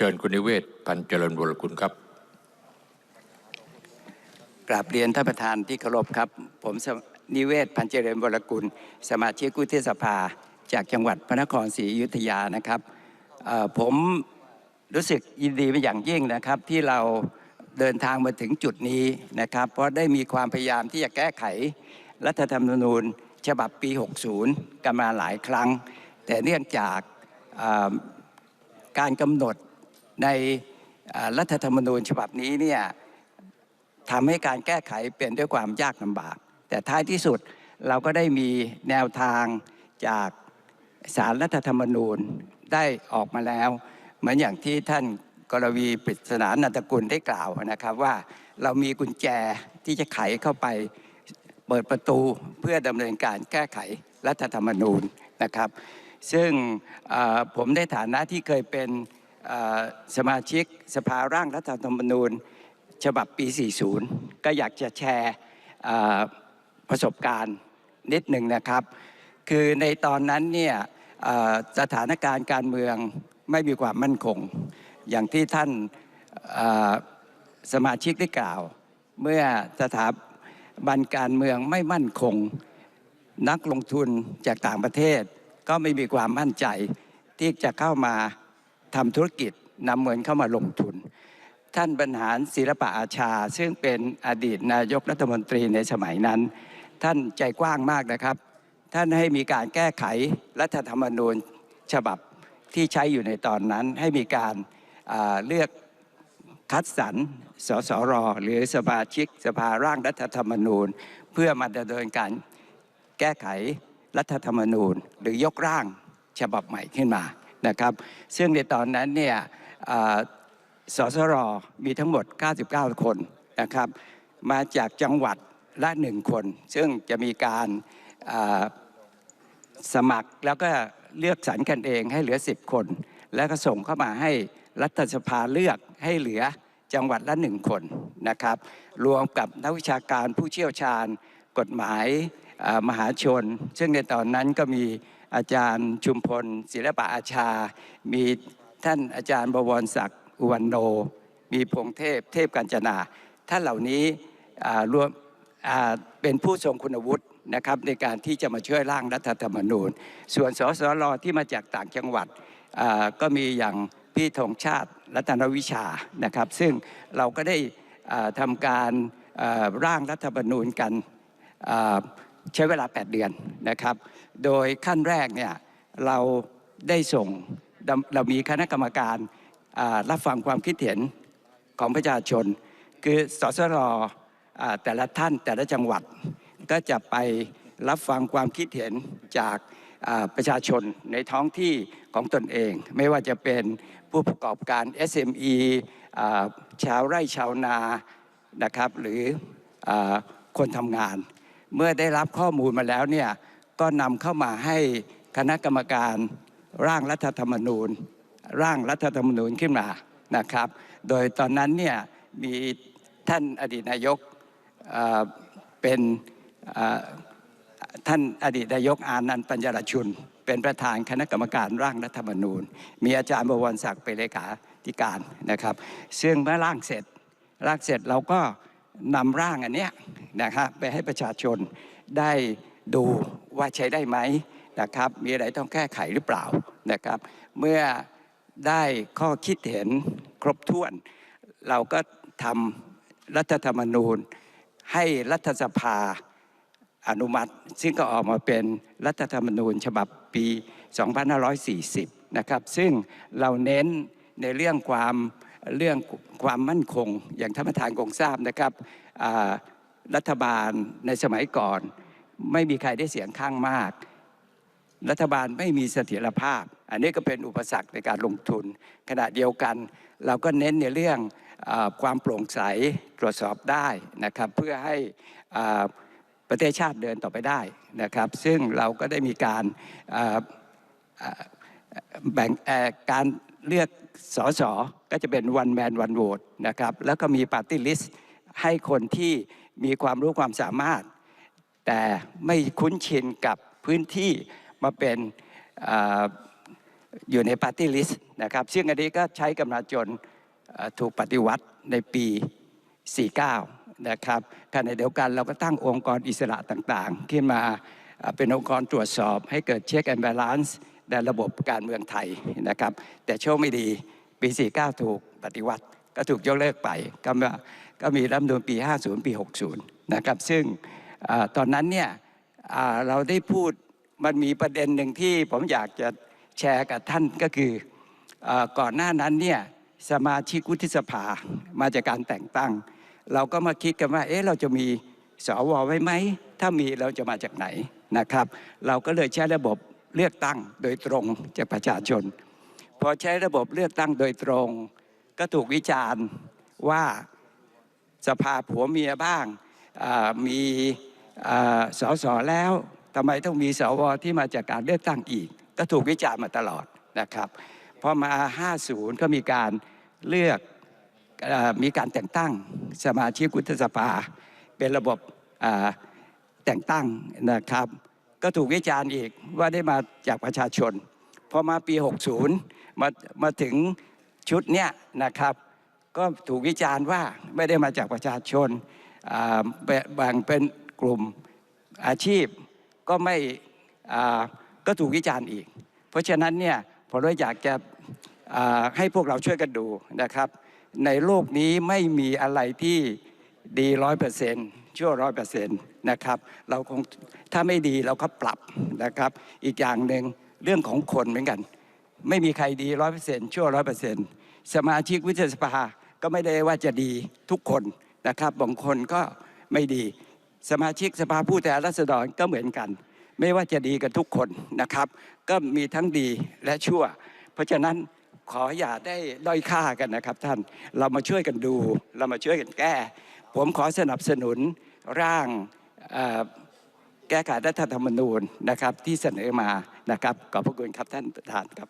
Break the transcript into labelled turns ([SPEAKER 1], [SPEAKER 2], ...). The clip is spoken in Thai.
[SPEAKER 1] ชิญคุณนิเวศพันเจริญวรกุลครับ
[SPEAKER 2] กราบเรียนท่านประธานที่เคารพครับ ผมนิเวศพันเจริญวรกุล สมาชิกวุฒิสภาจากจังหวัดพระนครศรีอยุธยานะครับผมรู้สึกยินดีเป็นอย่างยิ่งนะครับ ที่เราเดินทางมาถึงจุดนี้นะครับ เพราะได้มีความพยายามที่จะแก้ไข รัฐธรรมนูญ ฉบับปี 60 กันมาหลายครั้ง แต่เนื่องจากการกำหนด ในรัฐธรรมนูญฉบับนี้เนี่ยทำให้การแก้ไขเป็นด้วยความยากลำบาก แต่ท้ายที่สุดเราก็ได้มีแนวทางจากสารรัฐธรรมนูญได้ออกมาแล้ว เหมือนอย่างที่ท่านกรวีปริศนานันตกุลได้กล่าวนะครับว่าเรามีกุญแจที่จะไขเข้าไปเปิดประตูเพื่อดำเนินการแก้ไขรัฐธรรมนูญนะครับ ซึ่งผมในฐานะที่เคยเป็น สมาชิกสภาร่างรัฐธรรมนูญ ฉบับปี 40 ก็อยากจะแชร์ประสบการณ์นิดหนึ่งนะครับ คือในตอนนั้นเนี่ยสถานการณ์การเมืองไม่มีความมั่นคง อย่างที่ท่านสมาชิกได้กล่าว เมื่อสถาบันการเมืองไม่มั่นคง นักลงทุนจากต่างประเทศ ก็ไม่มีความมั่นใจที่จะเข้ามา ทำธุรกิจนำเงินเข้ามาลงทุน ท่านบรรหารศิลปะอาชา ซึ่งเป็นอดีตนายกรัฐมนตรีในสมัยนั้น ท่านใจกว้างมากนะครับ ท่านให้มีการแก้ไขรัฐธรรมนูญฉบับที่ใช้อยู่ในตอนนั้น ให้มีการอ่าเลือกคัดสรรสสรหรือสมาชิกสภาร่างรัฐธรรมนูญ เพื่อมาดำเนินการแก้ไขรัฐธรรมนูญ หรือยกร่างฉบับใหม่ขึ้นมา นะครับ ซึ่งในตอนนั้นเนี่ยสสรมีทั้งหมด 99 คนนะครับ มาจากจังหวัดละหนึ่งคน ซึ่งจะมีการสมัครแล้วก็เลือกสรรกันเองให้เหลือ 10 คน แล้วก็ส่งเข้ามาให้รัฐสภาเลือกให้เหลือจังหวัดละหนึ่งคนนะครับ รวมกับนักวิชาการผู้เชี่ยวชาญกฎหมายมหาชน ซึ่งในตอนนั้นก็มี อาจารย์ชุมพล ศิลปะอาชา มีท่านอาจารย์บวรศักดิ์อุวันโน มีพงเทพ เทพกัญจนา ท่านเหล่านี้อ่ารวมเป็นผู้ทรงคุณวุฒินะครับในการที่จะมาช่วยร่างรัฐธรรมนูญ ส่วนสสรที่มาจากต่างจังหวัดก็มีอย่างพี่ธงชาติรัตนวิชานะครับ ซึ่งเราก็ได้ทำการร่างรัฐธรรมนูญกันา ใช้เวลา 8 เดือนนะครับ โดยขั้นแรกเนี่ยเราได้ส่งเรามีคณะกรรมการรับฟังความคิดเห็นของประชาชน คือสสรแต่ละท่านแต่ละจังหวัด ก็จะไปรับฟังความคิดเห็นจากประชาชนในท้องที่ของตนเอง ไม่ว่าจะเป็นผู้ประกอบการ SME อ่าชาวไร่ชาวนานะครับหรืออคนทำงาน เมื่อได้รับข้อมูลมาแล้วเนี่ยก็นำเข้ามาให้คณะกรรมการร่างรัฐธรรมนูญ ร่างรัฐธรรมนูญขึ้นมานะครับ โดยตอนนั้นเนี่ยมีท่านอดีตนายกเป็นท่านอดีตนายกอานันต์ปัญญารชุน เป็นประธานคณะกรรมการร่างรัฐธรรมนูญ มีอาจารย์บวรศักดิ์เป็นเลขาธิการนะครับ ซึ่งเมื่อร่างเสร็จร่างเสร็จเราก็นำร่างอันเนี้ย นะครับไปให้ประชาชนได้ดูว่าใช้ได้ไหมนะครับมีอะไรต้องแก้ไขหรือเปล่านะครับ เมื่อได้ข้อคิดเห็นครบถ้วน เราก็ทำรัฐธรรมนูญ ให้รัฐสภาอนุมัติ ซึ่งก็ออกมาเป็นรัฐธรรมนูญฉบับปี 2540 นะครับ ซึ่งเราเน้นในเรื่องความเรื่องความมั่นคง อย่างท่านประธานคงทราบนะครับ รัฐบาลในสมัยก่อน ไม่มีใครได้เสียงข้างมาก รัฐบาลไม่มีเสถียรภาพ อันนี้ก็เป็นอุปสรรคในการลงทุน ขณะเดียวกัน เราก็เน้นในเรื่องอความโปร่งใสตรวจสอบได้นะครับ เพื่อให้อ่าประเทศชาติเดินต่อไปได้นะครับ ซึ่งเราก็ได้มีการแบ่งการเลือกสสก็จะเป็น one man one vote นะครับ แล้วก็มี party list ให้คนที่ มีความรู้ความสามารถ แต่ไม่คุ้นชินกับพื้นที่มาเป็นออยู่ในปาร์ตี้ลิสต์นะครับ ซึ่งอันนี้ก็ใช้กันมาจนถูกปฏิวัติในปี 49 นะครับขณะเดียวกันเราก็ตั้งองค์กรอิสระต่างๆ ขึ้นมาเอ่อเป็นองค์กรตรวจสอบให้เกิดเช็คแอนด์บาลานซ์ในระบบการเมืองไทยนะครับ แต่โชคไม่ดีปี 49 ถูกปฏิวัติก็ถูกยกเลิกไปก็มา ก็มีรัฐมนูญปี 50 ปี 60 นะครับ ซึ่งอตอนนั้นเนี่ยเราได้พูดมันมีประเด็นหนึ่งที่ผมอยากจะแชร์กับท่านก็คือเออก่อนหน้านั้นเนี่ยสมาชิกวุฒิสภามาจากการแต่งตั้ง เราก็มาคิดกันว่าเอ๊ะเราจะมีสวไว้ไหม ถ้ามีเราจะมาจากไหนนะครับ เราก็เลยใช้ระบบเลือกตั้งโดยตรงจากประชาชน พอใช้ระบบเลือกตั้งโดยตรง ก็ถูกวิจารณ์ว่า สภาผัวเมียบ้างมีอ่าสสแล้วทำไมต้องมีสวที่มาจากการเลือกตั้งอีก ก็ถูกวิจารณ์มาตลอดนะครับพอมา 50 ก็มีการเลือกอมีการแต่งตั้งสมาชิกวุฒิสภา เป็นระบบแต่งตั้งนะครับ ก็ถูกวิจารณ์อีกว่าได้มาจากประชาชนพอมาปี 60 มามาถึงชุดเนี้ยนะครับ ก็ถูกวิจารณ์ว่าไม่ได้มาจากประชาชนอ่าแบ่งเป็นกลุ่มอาชีพก็ไม่ก็ถูกวิจารณ์อีก เพราะฉะนั้นเนี่ยผมเลยอยากจะให้พวกเราช่วยกันดูนะครับ ในโลกนี้ไม่มีอะไรที่ดีร้อยเปอร์เซ็นต์ชั่วร้อยเปอร์เซ็นต์นะครับ เราคงถ้าไม่ดีเราก็ปรับนะครับ อีกอย่างหนึ่งเรื่องของคนเหมือนกัน ไม่มีใครดีร้อยเปอร์เซ็นต์ชั่วร้อยเปอร์เซ็นต์สมาชิกวิทยสภา ก็ไม่ได้ว่าจะดีทุกคนนะครับบางคนก็ไม่ดีสมาชิกสภาผู้แทนราษฎรก็เหมือนกัน ไม่ว่าจะดีกันทุกคนนะครับ ก็มีทั้งดีและชั่ว เพราะฉะนั้นขออย่าได้ด้อยค่ากันนะครับ ท่านเรามาช่วยกันดู เรามาช่วยกันแก้ ผมขอสนับสนุนร่างแก้ไขรัฐธรรมนูญนะครับที่เสนอมานะครับขอบพระคุณครับท่านประธานครับ